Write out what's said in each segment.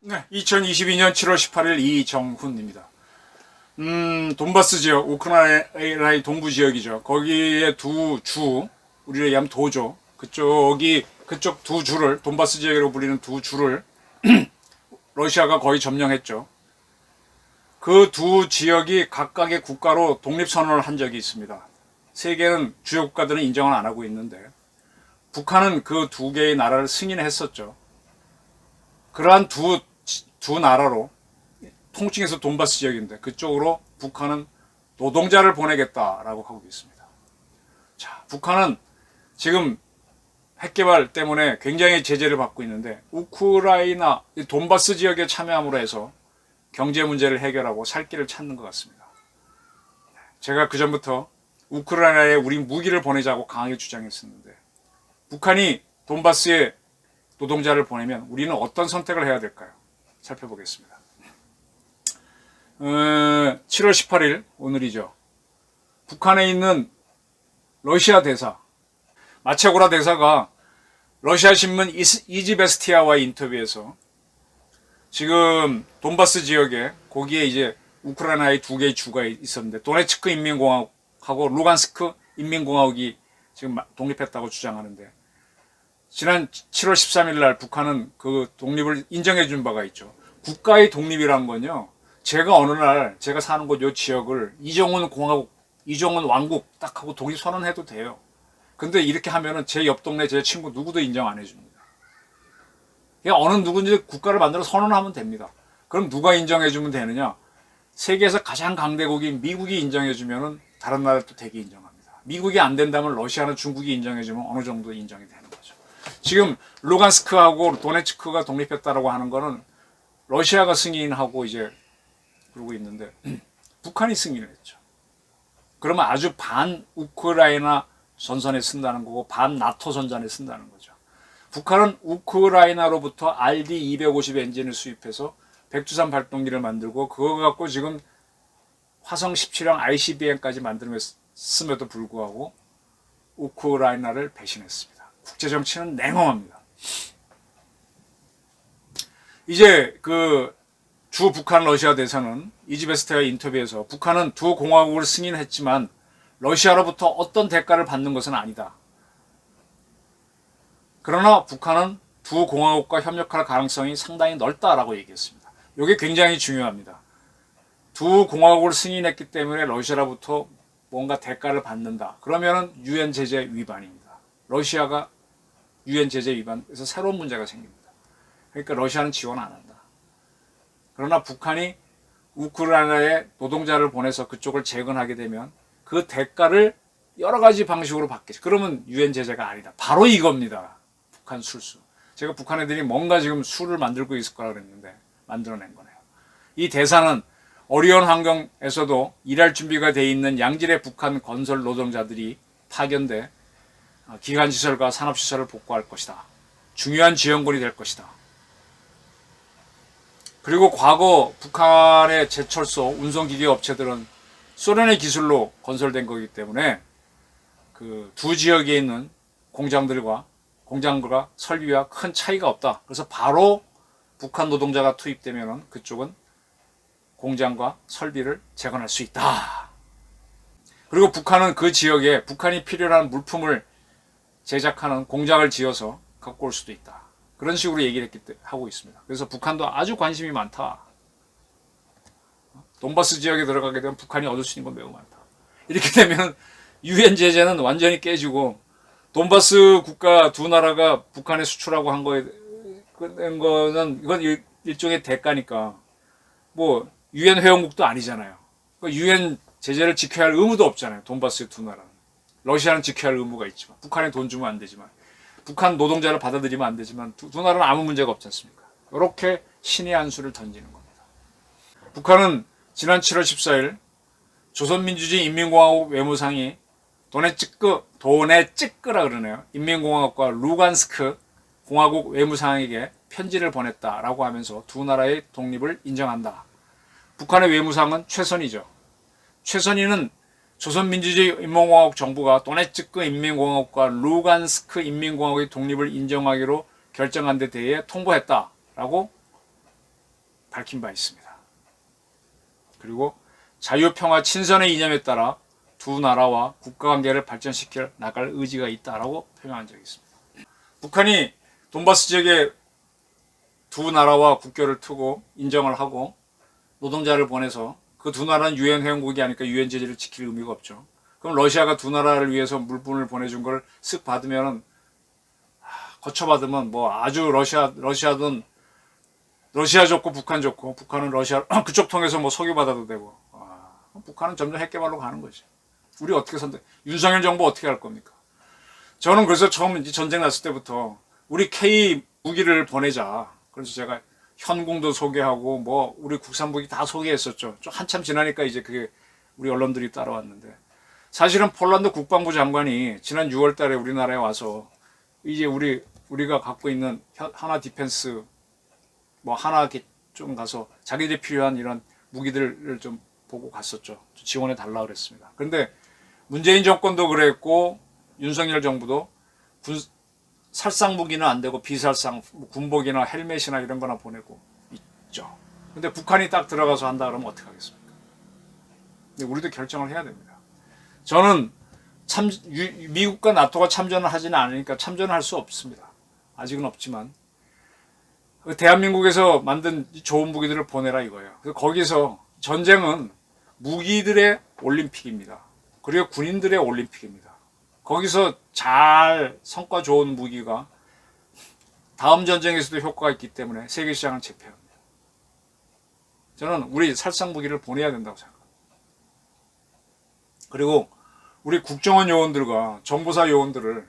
네, 2022년 7월 18일 이정훈입니다. 음, 돈바스 지역, 우크라이나의 동부 지역이죠. 거기에 두 주, 우리를 얘기하면 도죠. 그쪽이, 그쪽 두 주를, 돈바스 지역으로 불리는 두 주를 러시아가 거의 점령했죠. 그 두 지역이 각각의 국가로 독립선언을 한 적이 있습니다. 세계는 주요 국가들은 인정을 안 하고 있는데, 북한은 그 두 개의 나라를 승인했었죠. 그러한 두, 두 나라로 통칭해서 돈바스 지역인데 그쪽으로 북한은 노동자를 보내겠다라고 하고 있습니다. 자, 북한은 지금 핵개발 때문에 굉장히 제재를 받고 있는데 우크라이나 이 돈바스 지역에 참여함으로 해서 경제 문제를 해결하고 살 길을 찾는 것 같습니다. 제가 그 전부터 우크라이나에 우리 무기를 보내자고 강하게 주장했었는데 북한이 돈바스에 노동자를 보내면 우리는 어떤 선택을 해야 될까요? 살펴보겠습니다. 어, 7월 18일 오늘이죠. 북한에 있는 러시아 대사 마체고라 대사가 러시아 신문 이지베스티아와의 인터뷰에서 지금 돈바스 지역에 거기에 이제 우크라이나의 두 개의 주가 있었는데 도네츠크 인민공화국하고 루간스크 인민공화국이 지금 마- 독립했다고 주장하는데 지난 7월 13일 날 북한은 그 독립을 인정해 준 바가 있죠. 국가의 독립이란 건요. 제가 어느 날 제가 사는 곳 요 지역을 이정훈 공화국, 이정훈 왕국 딱 하고 독립 선언해도 돼요. 근데 이렇게 하면은 제 옆 동네 제 친구 누구도 인정 안 해줍니다. 그냥 어느 누군지 국가를 만들어 선언하면 됩니다. 그럼 누가 인정해주면 되느냐? 세계에서 가장 강대국인 미국이 인정해주면은 다른 나라도 대개 인정합니다. 미국이 안 된다면 러시아는 중국이 인정해주면 어느 정도 인정이 되는 거죠. 지금 루간스크하고 도네츠크가 독립했다라고 하는 거는 러시아가 승인하고 이제 그러고 있는데 북한이 승인을 했죠. 그러면 아주 반 우크라이나 전선에 쓴다는 거고 반 나토 전선에 쓴다는 거죠. 북한은 우크라이나로부터 RD-250 엔진을 수입해서 백두산 발동기를 만들고 그거 갖고 지금 화성 17형 ICBM까지 만들었음에도 불구하고 우크라이나를 배신했습니다. 국제 정치는 냉엄합니다. 이제 그 주 북한 러시아 대사는 이지베스트와 인터뷰에서 북한은 두 공화국을 승인했지만 러시아로부터 어떤 대가를 받는 것은 아니다. 그러나 북한은 두 공화국과 협력할 가능성이 상당히 넓다라고 얘기했습니다. 이게 굉장히 중요합니다. 두 공화국을 승인했기 때문에 러시아로부터 뭔가 대가를 받는다. 그러면은 유엔 제재 위반입니다. 러시아가 유엔 제재 위반에서 새로운 문제가 생깁니다. 그러니까 러시아는 지원 안 한다. 그러나 북한이 우크라이나에 노동자를 보내서 그쪽을 재건하게 되면 그 대가를 여러 가지 방식으로 받겠죠. 그러면 유엔 제재가 아니다. 바로 이겁니다. 북한 술수. 제가 북한 애들이 뭔가 지금 술을 만들고 있을 거라 그랬는데 만들어낸 거네요. 이 대사는 어려운 환경에서도 일할 준비가 돼 있는 양질의 북한 건설 노동자들이 파견돼 어, 기간시설과 산업시설을 복구할 것이다. 중요한 지원군이 될 것이다. 그리고 과거 북한의 제철소 운송기계 업체들은 소련의 기술로 건설된 거기 때문에 그 두 지역에 있는 공장들과 공장과 설비와 큰 차이가 없다. 그래서 바로 북한 노동자가 투입되면 그쪽은 공장과 설비를 재건할 수 있다. 그리고 북한은 그 지역에 북한이 필요한 물품을 제작하는 공장을 지어서 갖고 올 수도 있다. 그런 식으로 얘기를 하고 있습니다. 그래서 북한도 아주 관심이 많다. 돈바스 지역에 들어가게 되면 북한이 얻을 수 있는 건 매우 많다. 이렇게 되면 유엔 제재는 완전히 깨지고 돈바스 국가 두 나라가 북한에 수출하고 한 거에 된 거는 이건 일- 일종의 대가니까 뭐 유엔 회원국도 아니잖아요. 유엔 제재를 지켜야 할 의무도 없잖아요. 돈바스 두 나라는. 러시아는 지켜야 할 의무가 있지만 북한에 돈 주면 안 되지만 북한 노동자를 받아들이면 안 되지만 두, 두 나라는 아무 문제가 없지 않습니까? 이렇게 신의 한 수를 던지는 겁니다. 북한은 지난 7월 14일 조선민주주의 인민공화국 외무상이 도네츠크 도네츠크라 그러네요. 인민공화국과 루간스크 공화국 외무상에게 편지를 보냈다라고 하면서 두 나라의 독립을 인정한다. 북한의 외무상은 최선이죠. 최선희는 조선민주주의 인민공화국 정부가 도네츠크 인민공화국과 루간스크 인민공화국의 독립을 인정하기로 결정한 데 대해 통보했다라고 밝힌 바 있습니다. 그리고 자유평화 친선의 이념에 따라 두 나라와 국가 관계를 발전시켜 나갈 의지가 있다라고 표명한 적이 있습니다. 북한이 돈바스 지역에 두 나라와 국교를 트고 인정을 하고 노동자를 보내서 그 두 나라는 유엔 회원국이 아니까 유엔 제재를 지킬 의미가 없죠. 그럼 러시아가 두 나라를 위해서 물품을 보내준 걸 쓱 받으면은 아, 거쳐 받으면 뭐 아주 러시아 러시아든 러시아 좋고 북한 좋고 북한은 러시아 그쪽 통해서 뭐 석유 받아도 되고 아, 북한은 점점 핵개발로 가는 거지. 우리 어떻게 선택? 윤석열 정부 어떻게 할 겁니까? 저는 그래서 처음 이제 전쟁 났을 때부터 우리 K 무기를 보내자. 그래서 제가 현궁도 소개하고 뭐 우리 국산 무기 다 소개했었죠. 좀 한참 지나니까 이제 그게 우리 언론들이 따라왔는데 사실은 폴란드 국방부 장관이 지난 6월 달에 우리나라에 와서 이제 우리 우리가 갖고 있는 현- 하나 디펜스 뭐 하나 좀 가서 자기들이 필요한 이런 무기들을 좀 보고 갔었죠. 지원해 달라 그랬습니다. 그런데 문재인 정권도 그랬고 윤석열 정부도 군, 살상 무기는 안 되고 비살상 뭐 군복이나 헬멧이나 이런 거나 보내고 있죠. 근데 북한이 딱 들어가서 한다 그러면 어떻게 하겠습니까? 근데 우리도 결정을 해야 됩니다. 저는 참 유- 미국과 나토가 참전을 하지는 않으니까 참전을 할 수 없습니다. 아직은 없지만 그 대한민국에서 만든 이 좋은 무기들을 보내라 이거예요. 그래서 거기서 전쟁은 무기들의 올림픽입니다. 그리고 군인들의 올림픽입니다. 거기서 잘 성과 좋은 무기가 다음 전쟁에서도 효과가 있기 때문에 세계 시장을 제패합니다. 저는 우리 살상 무기를 보내야 된다고 생각합니다. 그리고 우리 국정원 요원들과 정보사 요원들을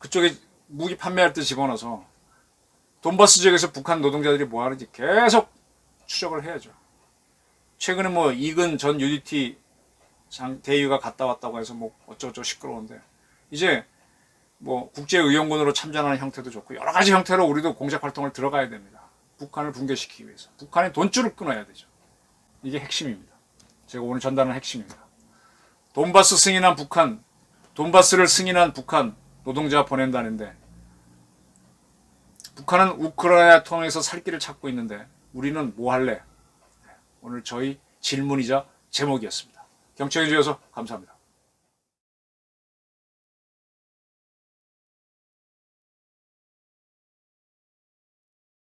그쪽에 무기 판매할 때 집어넣어서 돈바스 지역에서 북한 노동자들이 뭐 하는지 계속 추적을 해야죠. 최근에 뭐 이근 전 UDT 장 대위가 갔다 왔다고 해서 뭐 어쩌고저쩌고 시끄러운데 이제 뭐 국제의원군으로 참전하는 형태도 좋고 여러 가지 형태로 우리도 공작 활동을 들어가야 됩니다. 북한을 붕괴시키기 위해서 북한의 돈줄을 끊어야 되죠. 이게 핵심입니다. 제가 오늘 전달하는 핵심입니다. 돈바스 승인한 북한, 돈바스를 승인한 북한 노동자 보낸다는데 북한은 우크라이나 통해서 살 길을 찾고 있는데 우리는 뭐 할래? 오늘 저희 질문이자 제목이었습니다. 경청해 주셔서 감사합니다.